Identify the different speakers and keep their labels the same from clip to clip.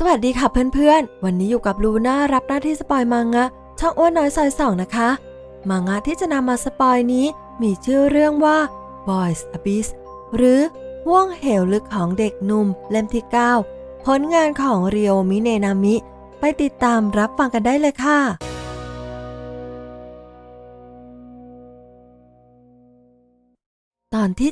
Speaker 1: สวัสดีค่ะเพื่อนๆ วันนี้อยู่กับลูน่ารับหน้าที่สปอยมังงะช่องอ้วนน้อยซอยสองนะคะ มังงะที่จะนำมาสปอยนี้มีชื่อเรื่องว่า Boys Abyss หรือห่วงเหวลึกของเด็กหนุ่มเล่มที่ 9 ผลงานของเรียวมิเนนามิ ไปติดตามรับฟังกันได้เลยค่ะ ตอนที่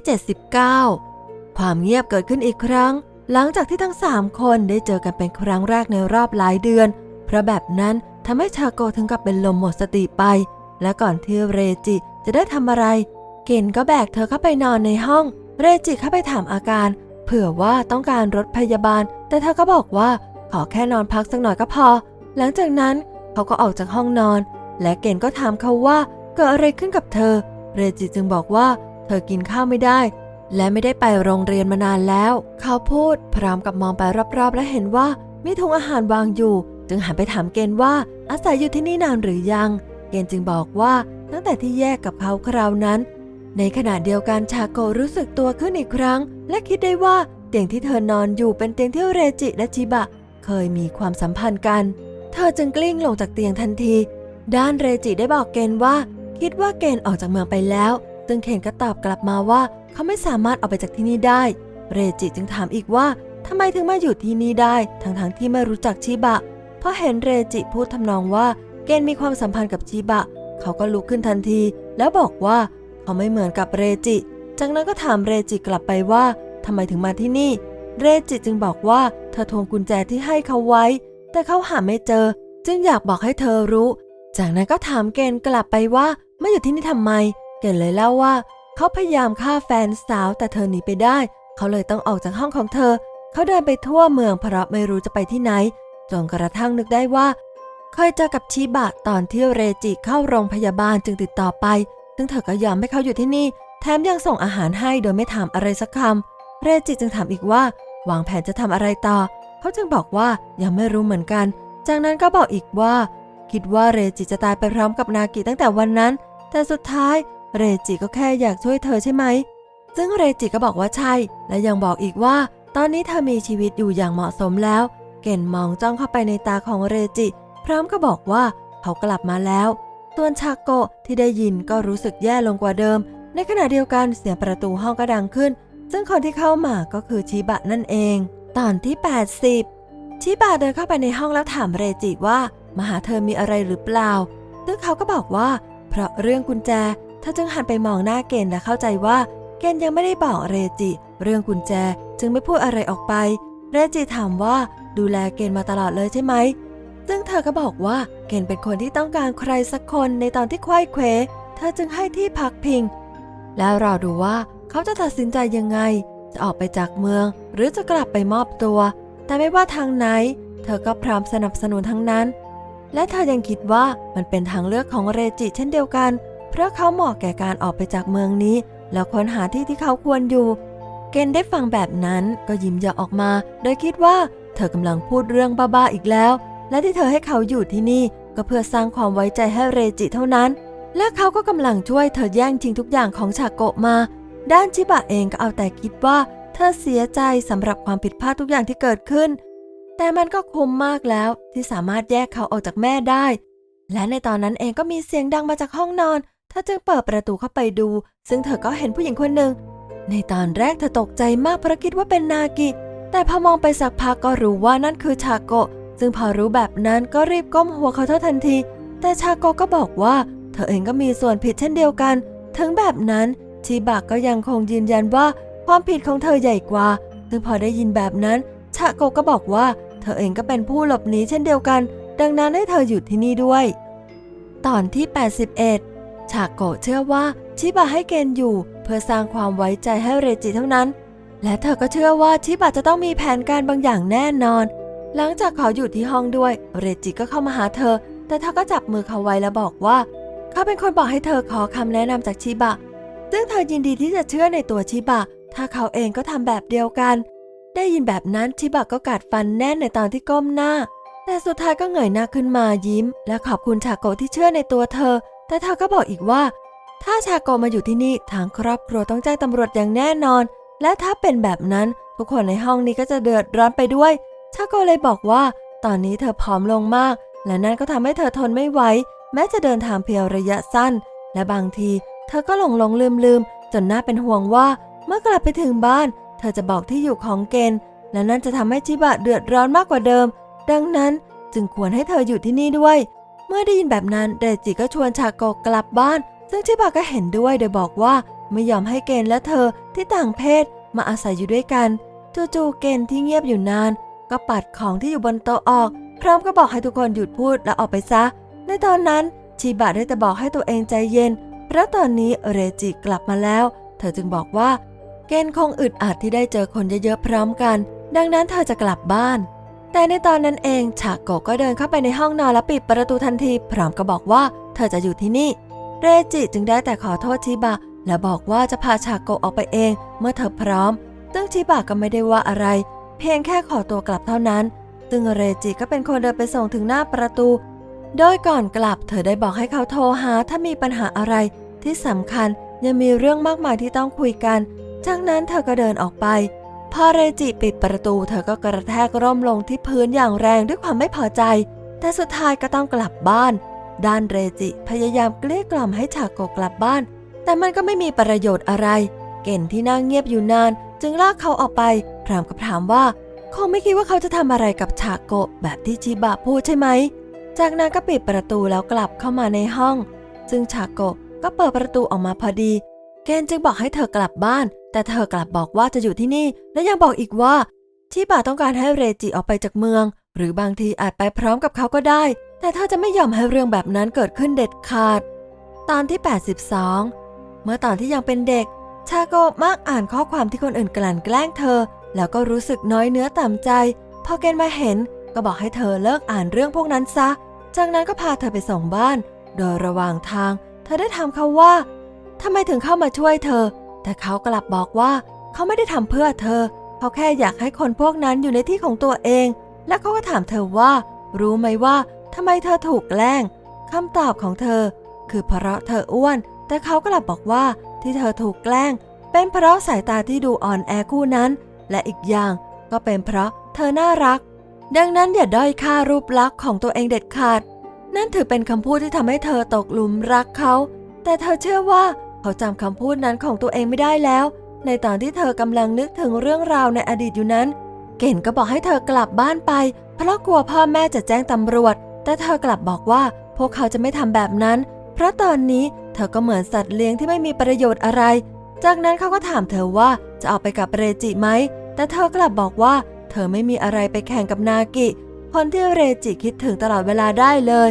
Speaker 1: 79 ความเงียบเกิดขึ้นอีกครั้ง หลังจากที่ทั้ง 3 คนได้เจอกันเป็นครั้งแรกในรอบหลายเดือน เพราะแบบนั้นทำให้ชาโกถึงกับเป็นลมหมดสติไป และก่อนที่เรจิจะได้ทำอะไร เกนก็แบกเธอเข้าไปนอนในห้อง เรจิเข้าไปถามอาการ เผื่อว่าต้องการรถพยาบาล แต่เธอก็บอกว่าขอแค่นอนพักสักหน่อยก็พอ หลังจากนั้นเขาก็ออกจากห้องนอน และเกนก็ถามเขาว่าเกิดอะไรขึ้นกับเธอ เรจิจึงบอกว่า เธอกินข้าวไม่ได้ และไม่ได้ไปโรงเรียนมานานแล้ว เขาพูดพร้อมกับมองไปรอบๆ และเห็นว่ามีถุงอาหารวางอยู่ จึงหันไปถามเกณฑ์ว่าอาศัยอยู่ที่นี่นานหรือยัง เกณฑ์จึงบอกว่าตั้งแต่ที่แยกกับเขาคราวนั้น ในขณะเดียวกันชาโกรู้สึกตัวขึ้นอีกครั้ง และคิดได้ว่าเตียงที่เธอนอนอยู่เป็นเตียงที่เรจิและชิบะ เคยมีความสัมพันธ์กัน เธอจึงกลิ้งลงจากเตียงทันที ด้านเรจิได้บอกเกณฑ์ว่า คิดว่าเกณฑ์ออกจากเมืองไปแล้ว ซึ่งเคนก็ตอบกลับมาว่า เขาไม่สามารถออกไปจากที่นี่ได้ เรจิจึงถามอีกว่าทำไมถึงมาอยู่ที่นี่ได้ ทั้งๆที่ไม่รู้จักชิบะ เพราะเห็นเรจิพูดทำนองว่าเกณฑ์มีความสัมพันธ์กับชิบะ เขาก็ลุกขึ้นทันที แล้วบอกว่าเขาไม่เหมือนกับเรจิ จากนั้นก็ถามเรจิกลับไปว่าทำไมถึงมาที่นี่ เรจิจึงบอกว่าเธอทวงกุญแจที่ให้เขาไว้ แต่เขาหาไม่เจอ จึงอยากบอกให้เธอรู้ จากนั้นก็ถามเกณฑ์กลับไปว่าไม่อยู่ที่นี่ทำไม เกณฑ์เลยเล่าว่า เขาพยายามฆ่าแฟนสาวแต่เธอหนีไปได้ เขาเลยต้องออกจากห้องของเธอ เขาเดินไปทั่วเมืองเพราะไม่รู้จะไปที่ไหน จนกระทั่งนึกได้ว่า เคยเจอกับชิบะตอนที่เรจิเข้าโรงพยาบาลจึงติดต่อไป ซึ่งเธอก็ยอมให้เขาอยู่ที่นี่ แถมยังส่งอาหารให้โดยไม่ถามอะไรสักคำ เรจิจึงถามอีกว่าวางแผนจะทำอะไรต่อ เขาจึงบอกว่ายังไม่รู้เหมือนกัน จากนั้นก็บอกอีกว่า คิดว่าเรจิจะตายไปพร้อมกับนากิตั้งแต่วันนั้น แต่สุดท้าย เรจิก็แค่อยากช่วยเธอใช่ไหม ซึ่งเรจิก็บอกว่าใช่ และยังบอกอีกว่า ตอนนี้เธอมีชีวิตอยู่อย่างเหมาะสมแล้ว เก่นมองจ้องเข้าไปในตาของเรจิ พร้อมก็บอกว่าเขากลับมาแล้ว ส่วนชาโกะที่ได้ยินก็รู้สึกแย่ลงกว่าเดิม ในขณะเดียวกันเสียงประตูห้องก็ดังขึ้น ซึ่งคนที่เข้ามาก็คือชิบะนั่นเอง ตอนที่ 80 ชิบะเดินเข้าไปในห้องแล้วถามเรจิว่ามาหาเธอมีอะไรหรือเปล่า ซึ่งเขาก็บอกว่า เพราะเรื่องกุญแจ เธอจึงหันไปมองหน้าเกณฑ์และเข้าใจว่า เกณฑ์ยังไม่ได้บอกเรจิ เรื่องกุญแจจึงไม่พูดอะไรออกไป เรจิถามว่าดูแลเกณฑ์มาตลอดเลยใช่ไหม ซึ่งเธอก็บอกว่าเกณฑ์เป็นคนที่ต้องการใครสักคนในตอนที่ควยเควเธอจึงให้ที่พักพิง แล้วรอดูว่าเขาจะตัดสินใจยังไง จะออกไปจากเมือง หรือจะกลับไปมอบตัว แต่ไม่ว่าทางไหน เธอก็พร้อมสนับสนุนทั้งนั้น และเธอยังคิดว่ามันเป็นทางเลือกของเรจิเช่นเดียวกัน เพราะเขาเหมาะแก่การออกไปจากเมืองนี้ แล้วค้นหาที่ที่เขาควรอยู่ เกณฑ์ได้ฟังแบบนั้นก็ยิ้มเยาะออกมา โดยคิดว่าเธอกำลังพูดเรื่องบ้าๆอีกแล้ว และที่เธอให้เขาอยู่ที่นี่ ก็เพื่อสร้างความไว้ใจให้เรจิเท่านั้น และเขาก็กำลังช่วยเธอแย่งชิงทุกอย่างของชาโกะมา ด้านชิบะเองก็เอาแต่คิดว่า เธอเสียใจสำหรับความผิดพลาดทุกอย่างที่เกิดขึ้น แต่มันก็คุ้มมากแล้วที่สามารถแยกเขาออกจากแม่ได้ และในตอนนั้นเองก็มีเสียงดังมาจากห้องนอน อจึงเปิดประตูเข้าไปดู ซึ่งเธอก็เห็นผู้หญิงคนหนึ่ง ในตอนแรกเธอตกใจมากเพราะคิดว่าเป็นนากิ แต่พอมองไปสักพักก็รู้ว่านั่นคือชาโกะซึ่งพอรู้แบบนั้นก็รีบก้มหัวเขาเท่าทันที แต่ชาโกะก็บอกว่า เธอเองก็มีส่วนผิดเช่นเดียวกัน ถึงแบบนั้นชิบะก็ยังคงยืนยันว่าความผิดของเธอใหญ่กว่า ซึ่งพอได้ยินแบบนั้น ชาโกะก็บอกว่า เธอเองก็เป็นผู้หลบหนีเช่นเดียวกัน ดังนั้นให้เธออยู่ที่นี่ด้วย ตอนที่ 81 ชาโกะเชื่อว่าชิบะให้เกณฑ์อยู่ เพื่อสร้างความไว้ใจให้เรจิเท่านั้น และเธอก็เชื่อว่าชิบะจะต้องมีแผนการบางอย่างแน่นอน หลังจากเขาอยู่ที่ห้องด้วย เรจิก็เข้ามาหาเธอ แต่เธอก็จับมือเขาไว้แล้วบอกว่า เขาเป็นคนบอกให้เธอขอคำแนะนำจากชิบะ ซึ่งเธอยินดีที่จะเชื่อในตัวชิบะ ถ้าเขาเองก็ทำแบบเดียวกัน ได้ยินแบบนั้นชิบะก็กัดฟันแน่นในตอนที่ก้มหน้า แต่สุดท้ายก็เงยหน้าขึ้นมายิ้ม และขอบคุณชาโกะที่เชื่อในตัวเธอ แต่เธอก็บอกอีกว่า ถ้าชาโกมาอยู่ที่นี่ทางครอบครัวต้องแจ้งตำรวจอย่างแน่นอน และถ้าเป็นแบบนั้นทุกคนในห้องนี้ก็จะเดือดร้อนไปด้วย ชาโกเลยบอกว่า ตอนนี้เธอผอมลงมาก และนั่นก็ทำให้เธอทนไม่ไหวแม้จะเดินทางเพียงระยะสั้น และบางที เธอก็หลงหลงลืมลืมจนน่าเป็นห่วงว่า เมื่อกลับไปถึงบ้าน เธอจะบอกที่อยู่ของเกณฑ์และนั่นจะทำให้ชิบะเดือดร้อนมากกว่าเดิม ดังนั้นจึงควรให้เธออยู่ที่นี่ด้วย เมื่อได้ยินแบบนั้นเรจิก็ชวนชาโกกลับบ้าน ซึ่งชิบะก็เห็นด้วยโดยบอกว่าไม่ยอมให้เกณฑ์และเธอที่ต่างเพศมาอาศัยอยู่ด้วยกันจู่ๆเกณฑ์ที่เงียบอยู่นาน ก็ปัดของที่อยู่บนโต๊ะออก พร้อมก็บอกให้ทุกคนหยุดพูดและออกไปซะ ในตอนนั้นชิบะได้แต่บอกให้ตัวเองใจเย็น เพราะตอนนี้เรจิกลับมาแล้ว เธอจึงบอกว่า เกณฑ์คงอึดอัดที่ได้เจอคนเยอะๆพร้อมกัน ดังนั้นเธอจะกลับบ้าน แต่ในตอนนั้นเองฉากโกก็เดินเข้าไปในห้องนอนและปิดประตูทันที พร้อมก็บอกว่า เธอจะอยู่ที่นี่ เรจิจึงได้แต่ขอโทษชิบะ และบอกว่าจะพาชากโกออกไปเอง เมื่อเธอพร้อม ซึ่งชิบะก็ไม่ได้ว่าอะไร เพียงแค่ขอตัวกลับเท่านั้น ซึ่งเรจิก็เป็นคนเดินไปส่งถึงหน้าประตู โดยก่อนกลับ เธอได้บอกให้เขาโทรหาถ้ามีปัญหาอะไร ที่สำคัญยังมีเรื่องมากมายที่ต้องคุยกัน จากนั้นเธอก็เดินออกไป พอเรจิปิดประตูเธอก็กระแทกร่มลงที่พื้นอย่างแรงด้วยความไม่พอใจ แต่สุดท้ายก็ต้องกลับบ้าน ด้านเรจิพยายามเกลี้ยกล่อมให้ชาโกกลับบ้าน แต่มันก็ไม่มีประโยชน์อะไร เก่นที่นั่งเงียบอยู่นาน จึงลากเขาออกไป พรามกับถามว่าคงไม่คิดว่าเขาจะทำอะไรกับชาโกแบบที่ชิบะพูดใช่ไหม จากนั้นก็ปิดประตูแล้วกลับเข้ามาในห้อง ซึ่งชาโกก็เปิดประตูออกมาพอดี เกนจึงบอกให้เธอกลับบ้าน แต่เธอกลับบอกว่าจะอยู่ที่นี่ และยังบอกอีกว่าชิบะต้องการให้เรจิออกไปจากเมือง หรือบางทีอาจไปพร้อมกับเขาก็ได้ แต่เธอจะไม่ยอมให้เรื่องแบบนั้นเกิดขึ้นเด็ดขาด ตอนที่ 82 เมื่อตอนที่ยังเป็นเด็ก ชาโกมักอ่านข้อความที่คนอื่นกลั่นแกล้งเธอ แล้วก็รู้สึกน้อยเนื้อต่ำใจ พอเกณฑ์มาเห็น ก็บอกให้เธอเลิกอ่านเรื่องพวกนั้นซะ จากนั้นก็พาเธอไปส่งบ้าน โดยระหว่างทาง เธอได้ถามเขาว่า ทำไมถึงเข้ามาช่วยเธอ แต่เขากลับบอกว่าเขาไม่ได้ทำเพื่อเธอ เขาแค่อยากให้คนพวกนั้นอยู่ในที่ของตัวเอง และเขาก็ถามเธอว่า รู้ไหมว่าทำไมเธอถูกแกล้งคำตอบของเธอ คือเพราะเธออ้วน แต่เขากลับบอกว่าที่เธอถูกแกล้ง เป็นเพราะสายตาที่ดูอ่อนแอคู่นั้น และอีกอย่างก็เป็นเพราะเธอน่ารัก ดังนั้นอย่าด้อยค่ารูปลักษณ์ของตัวเองเด็ดขาด นั่นถือเป็นคำพูดที่ทำให้เธอตกหลุมรักเขา แต่เธอเชื่อว่า เขาจำคำพูดนั้นของตัวเองไม่ได้แล้ว ในตอนที่เธอกำลังนึกถึงเรื่องราวในอดีตอยู่นั้น เก่นก็บอกให้เธอกลับบ้านไป เพราะกลัวพ่อแม่จะแจ้งตำรวจ แต่เธอกลับบอกว่า พวกเขาจะไม่ทำแบบนั้น เพราะตอนนี้เธอก็เหมือนสัตว์เลี้ยงที่ไม่มีประโยชน์อะไร จากนั้นเขาก็ถามเธอว่าจะเอาไปกับเรจิไหม แต่เธอกลับบอกว่า เธอไม่มีอะไรไปแข่งกับนากิ คนที่เรจิคิดถึงตลอดเวลาได้เลย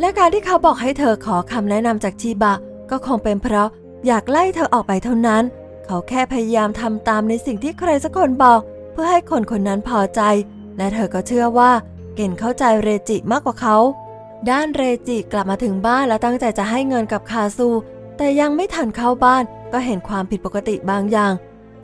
Speaker 1: และการที่เขาบอกให้เธอขอคำแนะนำจากชีบะก็คงเป็นเพราะ อยากไล่เธอออกไปเท่านั้น เขาแค่พยายามทำตามในสิ่งที่ใครสักคนบอก เพื่อให้คนคนนั้นพอใจ และเธอก็เชื่อว่า เก่นเข้าใจเรจิมากกว่าเขา ด้านเรจิกลับมาถึงบ้านและตั้งใจจะให้เงินกับคาซู แต่ยังไม่ทันเข้าบ้าน ก็เห็นความผิดปกติบางอย่าง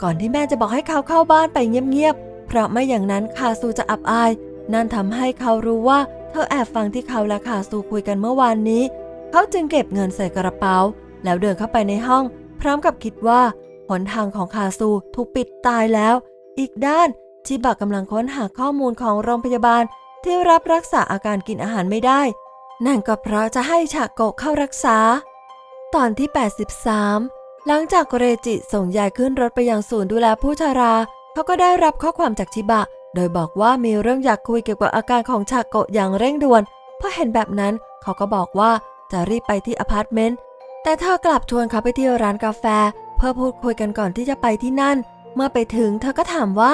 Speaker 1: ก่อนที่แม่จะบอกให้เขาเข้าบ้านไปเงียบๆเพราะไม่อย่างนั้นคาซูจะอับอาย นั่นทำให้เขารู้ว่าเธอแอบฟังที่เขาและคาซูคุยกันเมื่อวานนี้ เขาจึงเก็บเงินใส่กระเป๋า แล้วเดินเข้าไปในห้อง พร้อมกับคิดว่าหนทางของคาซูถูกปิดตายแล้ว อีกด้านชิบะกำลังค้นหาข้อมูลของโรงพยาบาลที่รับรักษาอาการกินอาหารไม่ได้ นั่นก็เพราะจะให้ฉากโกะเข้ารักษา ตอนที่ 83 หลังจากเรจิส่งยายขึ้นรถไปยังศูนย์ดูแลผู้ชารา เขาก็ได้รับข้อความจากชิบะ โดยบอกว่ามีเรื่องอยากคุยเกี่ยวกับอาการของฉากโกะอย่างเร่งด่วนพอเห็นแบบนั้นเขาก็บอกว่าจะรีบไปที่อพาร์ตเมนต์ แต่เธอกลับชวนเขาไปที่ร้านกาแฟ เพื่อพูดคุยกันก่อนที่จะไปที่นั่น เมื่อไปถึงเธอก็ถามว่า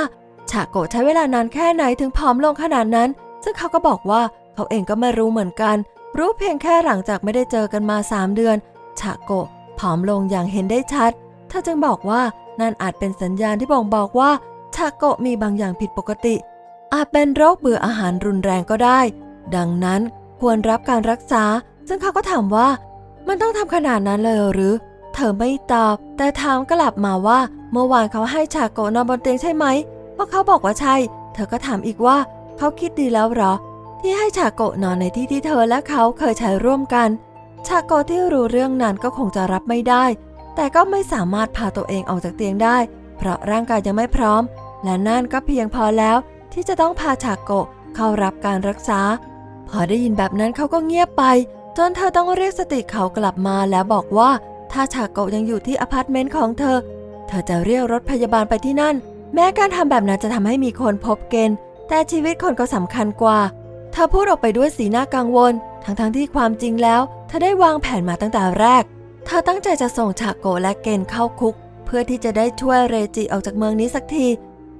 Speaker 1: ฉากโกะใช้เวลานานแค่ไหนถึงผอมลงขนาดนั้น ซึ่งเขาก็บอกว่าเขาเองก็ไม่รู้เหมือนกัน รู้เพียงแค่หลังจากไม่ได้เจอกันมา 3 เดือนฉากโกะผอมลงอย่างเห็นได้ชัด เธอจึงบอกว่านั่นอาจเป็นสัญญาณที่บ่งบอกว่าฉากโกะมีบางอย่างผิดปกติ อาจเป็นโรคเบื่ออาหารรุนแรงก็ได้ ดังนั้นควรรับการรักษา ซึ่งเขาก็ถามว่า มันต้องทำขนาดนั้นเลยหรือ เธอไม่ตอบ แต่ถามกลับมาว่า เมื่อวานเขาให้ชาโกนอนบนเตียงใช่ไหมพอเขาบอกว่าใช่ เธอก็ถามอีกว่า เขาคิดดีแล้วหรอ ที่ให้ชาโกนอนในที่ที่เธอและเขาเคยใช้ร่วมกัน ชาโกที่รู้เรื่องนั้นก็คงจะรับไม่ได้ แต่ก็ไม่สามารถพาตัวเองออกจากเตียงได้ เพราะร่างกายยังไม่พร้อม และนั่นก็เพียงพอแล้ว ที่จะต้องพาชาโกเข้ารับการรักษา พอได้ยินแบบนั้นเขาก็เงียบไป จนเธอต้องเรียกสติเขากลับมาแล้วบอกว่า ถ้าชาโกยังอยู่ที่อพาร์ตเมนต์ของเธอ เธอจะเรียกรถพยาบาลไปที่นั่น แม้การทำแบบนั้นจะทำให้มีคนพบเกณฑ์แต่ชีวิตคนก็สำคัญกว่า เธอพูดออกไปด้วยสีหน้ากังวล ทั้งๆทที่ความจริงแล้ว เธอได้วางแผนมาตั้งแต่แรก เธอตั้งใจจะส่งชาโกและเกณฑ์เข้าคุก เพื่อที่จะได้ช่วยเรจิออกจากเมืองนี้สักที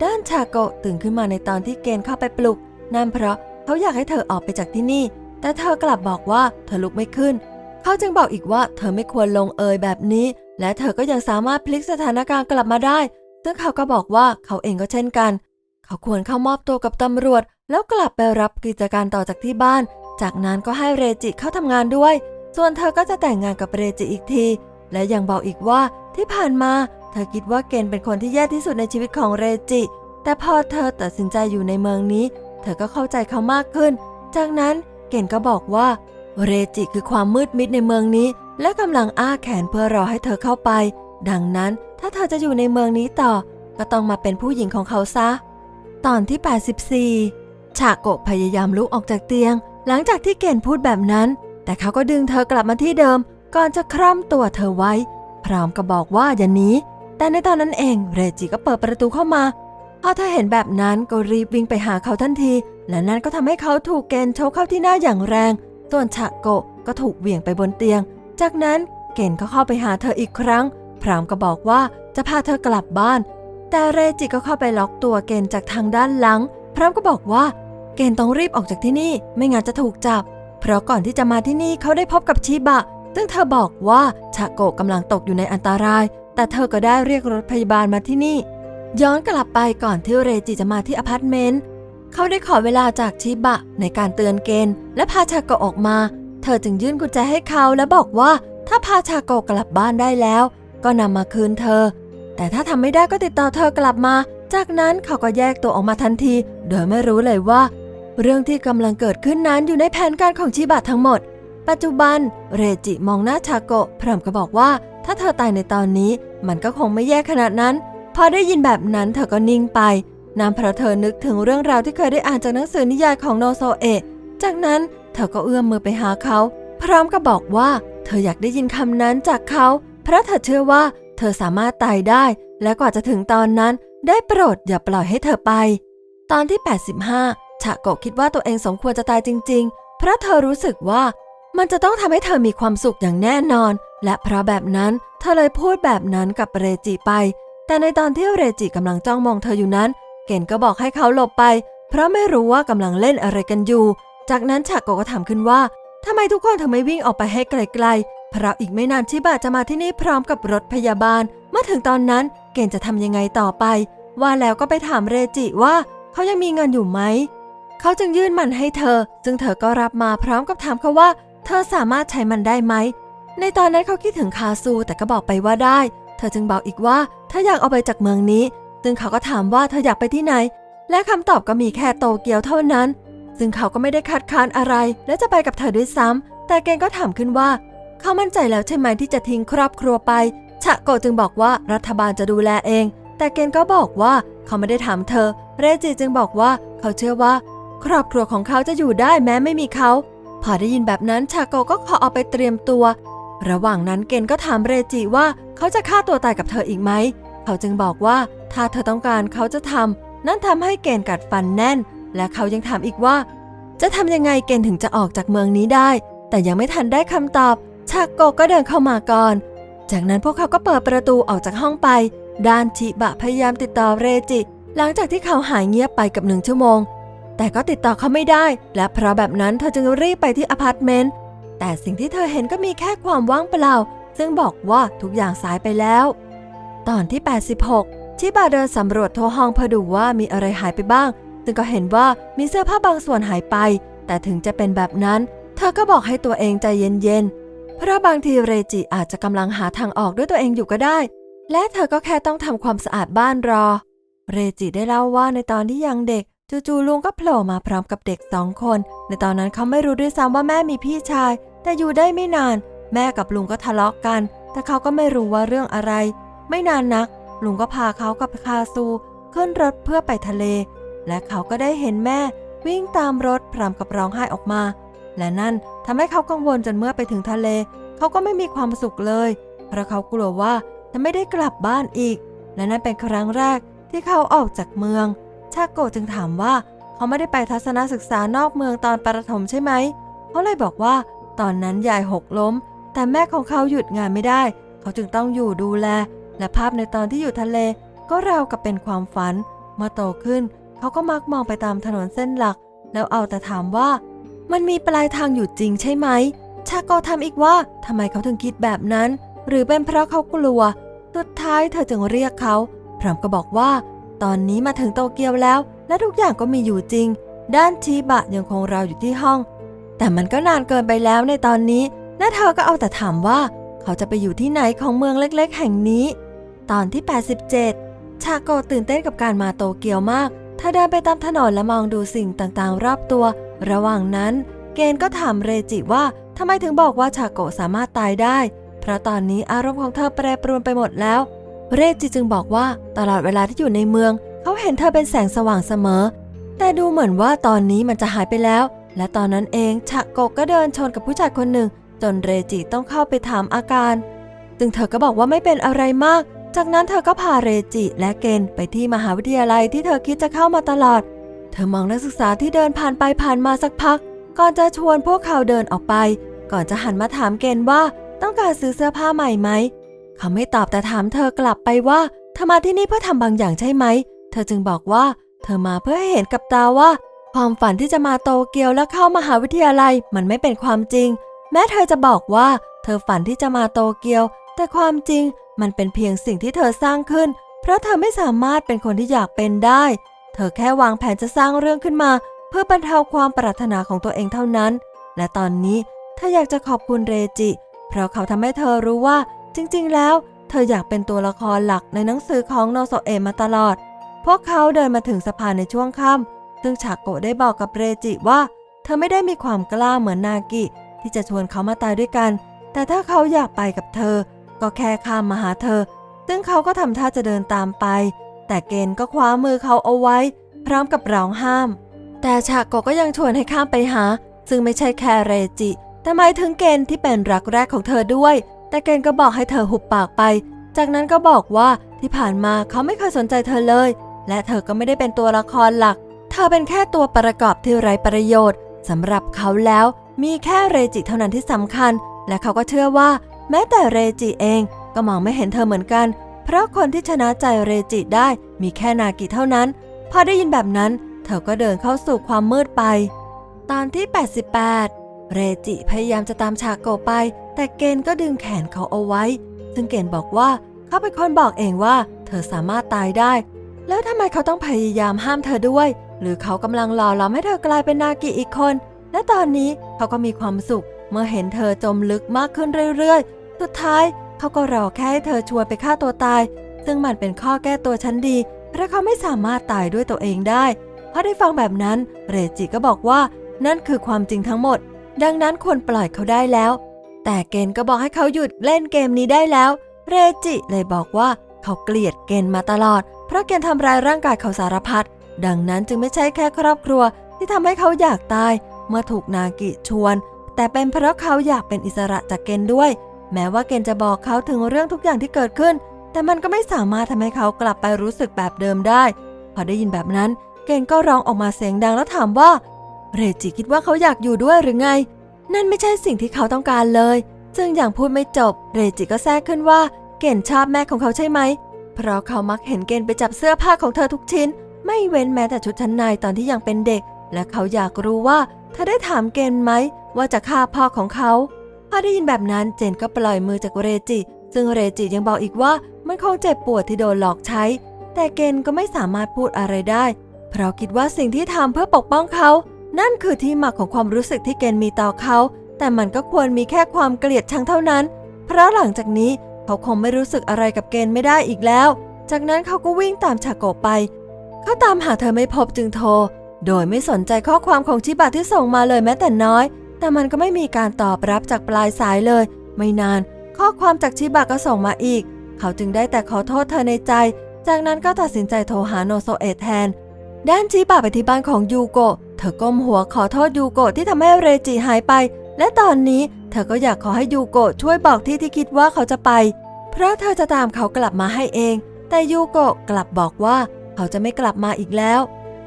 Speaker 1: ด้านชาโกตื่นขึ้นมาในตอนที่เกณฑ์เข้าไปปลุก นั่นเพราะเขาอยากให้เธอออกไปจากที่นี่ แต่เธอกลับบอกว่าเธอลุกไม่ขึ้น เขาจึงบอกอีกว่าเธอไม่ควรลงเอยแบบนี้ และเธอก็ยังสามารถพลิกสถานการณ์กลับมาได้ ซึ่งเขาก็บอกว่าเขาเองก็เช่นกัน เขาควรเข้ามอบตัวกับตำรวจ แล้วกลับไปรับกิจการต่อจากที่บ้าน จากนั้นก็ให้เรจิเข้าทำงานด้วย ส่วนเธอก็จะแต่งงานกับเรจิอีกที และยังบอกอีกว่าที่ผ่านมาเธอคิดว่าเกณฑ์เป็นคนที่แย่ที่สุดในชีวิตของเรจิ แต่พอเธอตัดสินใจอยู่ในเมืองนี้ เธอก็เข้าใจเขามากขึ้น จากนั้น เกณฑ์ก็บอกว่า เรจิคือความมืดมิดในเมืองนี้ และกำลังอ้าแขนเพื่อรอให้เธอเข้าไป ดังนั้นถ้าเธอจะอยู่ในเมืองนี้ต่อ ก็ต้องมาเป็นผู้หญิงของเขาซะ ตอนที่ 84 ฉากโกะพยายามลุกออกจากเตียง หลังจากที่เกณฑ์พูดแบบนั้น แต่เขาก็ดึงเธอกลับมาที่เดิม ก่อนจะคร่ำตัวเธอไว้ พร้อมกับบอกว่าอย่าหนีแต่ในตอนนั้นเองเรจิก็เปิดประตูเข้ามาพอเธอเห็นแบบนั้นก็รีบวิ่งไปหาเขาทันที และนั่นก็ทำให้เขาถูกเกณฑ์โชกเข้าที่หน้าอย่างแรงส่วนฉากโกะก็ถูกเหวี่ยงไปบนเตียง จากนั้นเกณฑ์ก็เข้าไปหาเธออีกครั้ง พร้อมกับอกว่าจะพาเธอกลับบ้าน แต่เรจิก็เข้าไปล็อกตัวเกณฑ์จากทางด้านหลัง พร้อมก็บอกว่าเกณฑ์ต้องรีบออกจากที่นี่ ไม่งั้นจะถูกจับ เพราะก่อนที่จะมาที่นี่เขาได้พบกับชิบะ ซึ่งเธอบอกว่าชาโกะกำลังตกอยู่ในอันตราย แต่เธอก็ได้เรียกรถพยาบาลมาที่นี่ ย้อนกลับไปก่อนที่เรจิจะมาที่อพาร์ตเมนต์ เขาได้ขอเวลาจากชิบะในการเตือนเกณฑ์และพาชาโกะออกมา เธอจึงยื่นกุญแจให้เขาและบอกว่าถ้าพาชาโกะกลับบ้านได้แล้ว ก็นำมาคืนเธอ แต่ถ้าทำไม่ได้ก็ติดต่อเธอกลับมา จากนั้นเขาก็แยกตัวออกมาทันที โดยไม่รู้เลยว่า เรื่องที่กำลังเกิดขึ้นนั้นอยู่ในแผนการของชิบะทั้งหมด ปัจจุบันเรจิมองหน้าชาโกะพร้อมกับบอกว่า ถ้าเธอตายในตอนนี้ มันก็คงไม่แย่ขนาดนั้น พอได้ยินแบบนั้นเธอก็นิ่งไป นำเพราะเธอนึกถึงเรื่องราวที่เคยได้อ่านจากหนังสือนิยายของโนโซเอะจากนั้นเธอก็เอื้อมมือไปหาเขา พร้อมกับบอกว่าเธออยากได้ยินคำนั้นจากเขา เพราะเธอเชื่อว่าเธอสามารถตายได้ และกว่าจะถึงตอนนั้น ได้โปรดอย่าปล่อยให้เธอไป ตอนที่ 85 ชะโกะคิดว่าตัวเองสมควรจะตายจริง ๆ เพราะเธอรู้สึกว่ามันจะต้องทำให้เธอมีความสุขอย่างแน่นอน และเพราะแบบนั้นเธอเลยพูดแบบนั้นกับเรจิไป แต่ในตอนที่เรจิกำลังจ้องมองเธออยู่นั้น เกนก็บอกให้เขาหลบไป เพราะไม่รู้ว่ากำลังเล่นอะไรกันอยู่ จากนั้นชาโกก็ถามขึ้นว่าทำไมทุกคนถึงไม่วิ่งออกไปให้ไกลๆ เพราะอีกไม่นานชิบะจะมาที่นี่พร้อมกับรถพยาบาล เมื่อถึงตอนนั้นเกนจะทำยังไงต่อไป ว่าแล้วก็ไปถามเรจิว่าเขายังมีเงินอยู่ไหม เขาจึงยื่นมันให้เธอ ซึ่งเธอก็รับมาพร้อมกับถามเขาว่า เธอสามารถใช้มันได้ไหม ในตอนนั้นเขาคิดถึงคาซูแต่ก็บอกไปว่าได้ เธอจึงบอกอีกว่าเธออยากเอาไปจากเมืองนี้ ซึ่งเขาก็ถามว่าเธออยากไปที่ไหน และคำตอบก็มีแค่โตเกียวเท่านั้น ซึ่งเขาก็ไม่ได้คัดค้านอะไร และจะไปกับเธอด้วยซ้ำแต่เกนก็ถามขึ้นว่า เขามั่นใจแล้วใช่ไหมที่จะทิ้งครอบครัวไปชะโกจึงบอกว่ารัฐบาลจะดูแลเอง แต่เกนก็บอกว่าเขาไม่ได้ถามเธอ เรจิจึงบอกว่าเขาเชื่อว่า ครอบครัวของเขาจะอยู่ได้แม้ไม่มีเขา พอได้ยินแบบนั้นชาโกก็ขอเอาไปเตรียมตัว ระหว่างนั้นเกนก็ถามเรจิว่าเขาจะฆ่าตัวตายกับเธออีกไหม เขาจึงบอกว่าถ้าเธอต้องการเขาจะทำนั่นทำให้เกณฑ์กัดฟันแน่น และเขายังถามอีกว่า จะทำยังไงเกณฑ์ถึงจะออกจากเมืองนี้ได้ แต่ยังไม่ทันได้คำตอบ ชากโกก็เดินเข้ามาก่อน จากนั้นพวกเขาก็เปิดประตูออกจากห้องไปด้านชิบะพยายามติดต่อเรจิ หลังจากที่เขาหายเงียบไปกับหนึ่งชั่วโมง แต่ก็ติดต่อเขาไม่ได้ และเพราะแบบนั้นเธอจึงรีบไปที่อพาร์ตเมนต์แต่สิ่งที่เธอเห็นก็มีแค่ความว่างเปล่า ซึ่งบอกว่าทุกอย่างสายไปแล้ว ตอนที่ 86 ชิบะเดินสำรวจทั่วห้องเพื่อดูว่ามีอะไรหายไปบ้าง ซึ่งก็เห็นว่ามีเสื้อผ้าบางส่วนหายไป แต่ถึงจะเป็นแบบนั้น เธอก็บอกให้ตัวเองใจเย็นๆ เพราะบางทีเรจิอาจจะกำลังหาทางออกด้วยตัวเองอยู่ก็ได้ และเธอก็แค่ต้องทำความสะอาดบ้านรอ เรจิได้เล่าว่าในตอนที่ยังเด็กจู่ๆลุงก็โผล่มาพร้อมกับเด็กสองคน ในตอนนั้นเขาไม่รู้ด้วยซ้ำว่าแม่มีพี่ชาย แต่อยู่ได้ไม่นาน แม่กับลุงก็ทะเลาะกัน แต่เขาก็ไม่รู้ว่าเรื่องอะไร ไม่นานนัก ลุงก็พาเขากับคาซูขึ้นรถเพื่อไปทะเล และเขาก็ได้เห็นแม่วิ่งตามรถพร้อมกับร้องไห้ออกมา และนั่นทำให้เขากังวลจนเมื่อไปถึงทะเล เขาก็ไม่มีความสุขเลย เพราะเขากลัวว่าจะไม่ได้กลับบ้านอีก และนั่นเป็นครั้งแรกที่เขาออกจากเมือง ชาโกจึงถามว่าเขาไม่ได้ไปทัศนศึกษานอกเมืองตอนประถมใช่ไหม เขาเลยบอกว่า ตอนนั้นยายหกล้ม แต่แม่ของเขาหยุดงานไม่ได้ เขาจึงต้องอยู่ดูแล และภาพในตอนที่อยู่ทะเล ก็ราวกับเป็นความฝัน เมื่อโตขึ้น เขาก็มักมองไปตามถนนเส้นหลัก แล้วเอาแต่ถามว่า มันมีปลายทางอยู่จริงใช่ไหม ชาโกะถามอีกว่าทำไมเขาถึงคิดแบบนั้น หรือเป็นเพราะเขากลัว สุดท้ายเธอจึงเรียกเขา พร้อมก็บอกว่า ตอนนี้มาถึงโตเกียวแล้ว และทุกอย่างก็มีอยู่จริง ด้านชีบะยังคงรออยู่ที่ห้อง แต่มันก็นานเกินไปแล้วในตอนนี้และเธอก็เอาแต่ถามว่า เขาจะไปอยู่ที่ไหนของเมืองเล็ก ๆ แห่งนี้ ตอนที่ 87 ชาโกตื่นเต้นกับการมาโตเกียวมากเธอเดินไปตามถนนและมองดูสิ่งต่างๆ รอบตัว ระหว่างนั้น เกณฑ์ก็ถามเรจิว่าทำไมถึงบอกว่าชาโกสามารถตายได้ เพราะตอนนี้อารมณ์ของเธอแปรปรวนไปหมดแล้ว เรจิจึงบอกว่าตลอดเวลาที่อยู่ในเมือง เขาเห็นเธอเป็นแสงสว่างเสมอ แต่ดูเหมือนว่าตอนนี้มันจะหายไปแล้ว และตอนนั้นเองชาโกก็เดินชนกับผู้ชายคนหนึ่ง จนเรจิต้องเข้าไปถามอาการซึ่งเธอก็บอกว่าไม่เป็นอะไรมาก จากนั้นเธอก็พาเรจิและเกนไปที่มหาวิทยาลัยที่เธอคิดจะเข้ามาตลอด เธอมองนักศึกษาที่เดินผ่านไปผ่านมาสักพัก ก่อนจะชวนพวกเขาเดินออกไป ก่อนจะหันมาถามเกนว่าต้องการซื้อเสื้อผ้าใหม่ไหม เขาไม่ตอบแต่ถามเธอกลับไปว่าเธอมาที่นี่เพื่อทำบางอย่างใช่ไหม เธอจึงบอกว่า เธอมาเพื่อให้เห็นกับตาว่า ความฝันที่จะมาโตเกียวและเข้ามหาวิทยาลัยมันไม่เป็นความจริง แม้เธอจะบอกว่า เธอฝันที่จะมาโตเกียว แต่ความจริงมันเป็นเพียงสิ่งที่เธอสร้างขึ้น เพราะเธอไม่สามารถเป็นคนที่อยากเป็นได้ เธอแค่วางแผนจะสร้างเรื่องขึ้นมา เพื่อบรรเทาความปรารถนาของตัวเองเท่านั้น และตอนนี้เธออยากจะขอบคุณเรจิ เพราะเขาทำให้เธอรู้ว่า จริงๆ แล้ว เธออยากเป็นตัวละครหลักในหนังสือของโนโซเอะมาตลอด พวกเขาเดินมาถึงสะพานในช่วงค่ำซึ่งชาโกะได้บอกกับเรจิว่า เธอไม่ได้มีความกล้าเหมือนนากิ ที่จะชวนเขามาตายด้วยกัน แต่ถ้าเขาอยากไปกับเธอ ก็แค่ข้ามมาหาเธอ ซึ่งเขาก็ทำท่าจะเดินตามไป แต่เกณฑ์ก็คว้ามือเขาเอาไว้ พร้อมกับร้องห้าม แต่ชาโกก็ยังชวนให้ข้ามไปหา ซึ่งไม่ใช่แค่เรจิ แต่หมายถึงเกณฑ์ที่เป็นรักแรกของเธอด้วย แต่เกณฑ์ก็บอกให้เธอหุบปากไป จากนั้นก็บอกว่าที่ผ่านมาเขาไม่เคยสนใจเธอเลย และเธอก็ไม่ได้เป็นตัวละครหลัก เธอเป็นแค่ตัวประกอบที่ไร้ประโยชน์สำหรับเขาแล้วมีแค่เรจิเท่านั้นที่สำคัญ และเขาก็เชื่อว่า แม้แต่เรจิเองก็มองไม่เห็นเธอเหมือนกัน เพราะคนที่ชนะใจเรจิได้มีแค่นากิเท่านั้น พอได้ยินแบบนั้น เธอก็เดินเข้าสู่ความมืดไป ตอนที่ 88 เรจิพยายามจะตามชาโกไป แต่เกณฑ์ก็ดึงแขนเขาเอาไว้ ซึ่งเกณฑ์บอกว่าเขาเป็นคนบอกเองว่า เธอสามารถตายได้ แล้วทำไมเขาต้องพยายามห้ามเธอด้วย หรือเขากำลังหล่อหลอมให้เธอกลายเป็นนากิอีกคน และตอนนี้เขาก็มีความสุขเมื่อเห็นเธอจมลึกมากขึ้นเรื่อยๆ สุดท้ายเขาก็รอแค่ให้เธอชวนไปฆ่าตัวตาย ซึ่งมันเป็นข้อแก้ตัวชั้นดีเพราะเขาไม่สามารถตายด้วยตัวเองได้ เพอได้ฟังแบบนั้นเรจิก็บอกว่านั่นคือความจริงทั้งหมด ดังนั้นควรปล่อยเขาได้แล้ว แต่เกณฑ์ก็บอกให้เขาหยุดเล่นเกมนี้ได้แล้ว เรจิเลยบอกว่าเขาเกลียดเกณฑ์มาตลอด เพราะเกณฑ์ทำร้ายร่างกายเขาสารพัดดังนั้นจึงไม่ใช่แค่ครอบครัว ที่ทำให้เขาอยากตาย เมื่อถูกนากิชวน แต่เป็นเพราะเขาอยากเป็นอิสระจากเกณฑ์ด้วย แม้ว่าเกณฑ์จะบอกเขาถึงเรื่องทุกอย่างที่เกิดขึ้น แต่มันก็ไม่สามารถทำให้เขากลับไปรู้สึกแบบเดิมได้ พอได้ยินแบบนั้น เกณฑ์ก็ร้องออกมาเสียงดังแล้วถามว่า เรจิคิดว่าเขาอยากอยู่ด้วยหรือไง นั่นไม่ใช่สิ่งที่เขาต้องการเลย ซึ่งอย่างพูดไม่จบ เรจิก็แทรกขึ้นว่า เกณฑ์ชอบแม่ของเขาใช่ไหม เพราะเขามักเห็นเกณฑ์ไปจับเสื้อผ้าของเธอทุกชิ้น ไม่เว้นแม้แต่ชุดชั้นในตอนที่ยังเป็นเด็ก และเขาอยากรู้ว่าเธอได้ถามเกณฑ์ไหมว่าจะฆ่าพ่อของเขา พอได้ยินแบบนั้นเจนก็ปล่อยมือจากเรจิ ซึ่งเรจิยังบอกอีกว่ามันคงเจ็บปวดที่โดนหลอกใช้ แต่เกณฑ์ก็ไม่สามารถพูดอะไรได้ เพราะคิดว่าสิ่งที่ทำเพื่อปกป้องเขา นั่นคือที่มาของความรู้สึกที่เกณฑ์มีต่อเขา แต่มันก็ควรมีแค่ความเกลียดชังเท่านั้น เพราะหลังจากนี้เขาคงไม่รู้สึกอะไรกับเกณฑ์ไม่ได้อีกแล้ว จากนั้นเขาก็วิ่งตามชาโกไป เขาตามหาเธอไม่พบจึงโทร โดยไม่สนใจข้อความของชิบะที่ส่งมาเลยแม้แต่น้อย แต่มันก็ไม่มีการตอบรับจากปลายสายเลย ไม่นาน ข้อความจากชิบะก็ส่งมาอีก เขาจึงได้แต่ขอโทษเธอในใจ จากนั้นก็ตัดสินใจโทรหาโนโซเอะแทน ด้านชี้ป่าไปที่บ้านของยูโกะ เธอก้มหัวขอโทษยูโกะที่ทำให้เรจิหายไป และตอนนี้เธอก็อยากขอให้ยูโกะช่วยบอกที่ที่คิดว่าเขาจะไป เพราะเธอจะตามเขากลับมาให้เอง แต่ยูโกะกลับบอกว่า เขาจะไม่กลับมาอีกแล้ว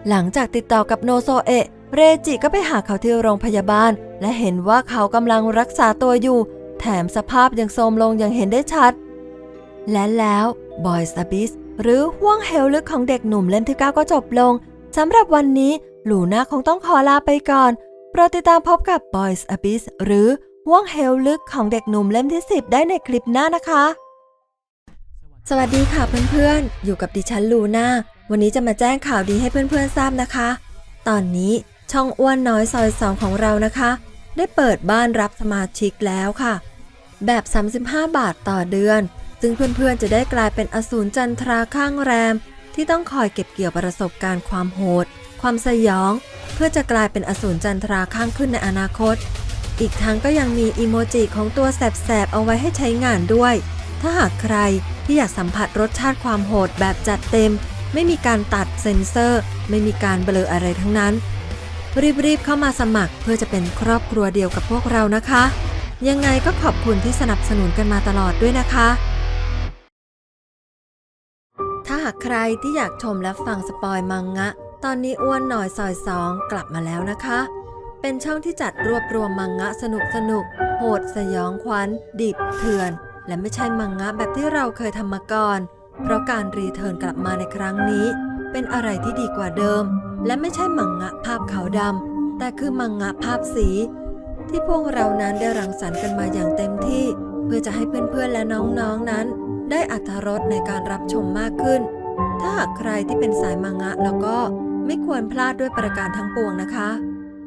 Speaker 1: หลังจากติดต่อกับโนโซเอะ เรจิก็ไปหาเขาที่โรงพยาบาล และเห็นว่าเขากำลังรักษาตัวอยู่ แถมสภาพยังโทรมลงอย่างเห็นได้ชัด และแล้ว Boys Abyss หรือห่วงเหวลึกของเด็กหนุ่มเล่มที่ 9 ก็จบลงสำหรับวันนี้หลูน่าคงต้องขอลาไปก่อนโปรดติดตามพบกับ Boys Abyss หรือห่วงเหวลึกของเด็กหนุ่มเล่มที่ 10 ได้ในคลิปหน้านะคะ สวัสดีค่ะเพื่อนๆ อยู่กับดิฉันลูน่า วันนี้จะมาแจ้งข่าวดีให้เพื่อนๆทราบนะคะ ตอนนี้ ช่องอ้วนน้อยซอยสองของเรานะคะ ได้เปิดบ้านรับสมาชิกแล้วค่ะ แบบ 35 บาทต่อเดือน ซึ่งเพื่อนๆจะได้กลายเป็นอสูรจันทราข้างแรม ที่ต้องคอยเก็บเกี่ยวประสบการณ์ความโหด ความสยอง เพื่อจะกลายเป็นอสูรจันทราข้างขึ้นในอนาคต อีกทั้งก็ยังมีอีโมจิของตัวแสบๆเอาไว้ให้ใช้งานด้วย ถ้าหากใครที่อยากสัมผัสรสชาติความโหดแบบจัดเต็ม ไม่มีการตัดเซ็นเซอร์ ไม่มีการเบลออะไรทั้งนั้น รีบๆเข้ามาสมัครเพื่อจะเป็นครอบครัวเดียวกับพวกเรานะคะ ยังไงก็ขอบคุณที่สนับสนุนกันมาตลอดด้วยนะคะ ถ้าหากใครที่อยากชมและฟังสปอยมังงะ ตอนนี้อ้วนหน่อยซอยสองกลับมาแล้วนะคะ เป็นช่องที่จัดรวบรวมมังงะสนุกสนุกโหดสยองขวัญดิบเถื่อน และไม่ใช่มังงะแบบที่เราเคยทำมาก่อน เพราะการรีเทิร์นกลับมาในครั้งนี้ เป็นอะไรที่ดีกว่าเดิม และไม่ใช่มังงะภาพขาวดำแต่คือมังงะภาพสี ที่พวกเรานั้นได้รังสรรค์กันมาอย่างเต็มที่ เพื่อจะให้เพื่อนๆและน้องๆนั้น ได้อัธรสในการรับชมมากขึ้น ถ้าหากใครที่เป็นสายมังงะแล้วก็ไม่ควรพลาดด้วยประการทั้งปวงนะคะ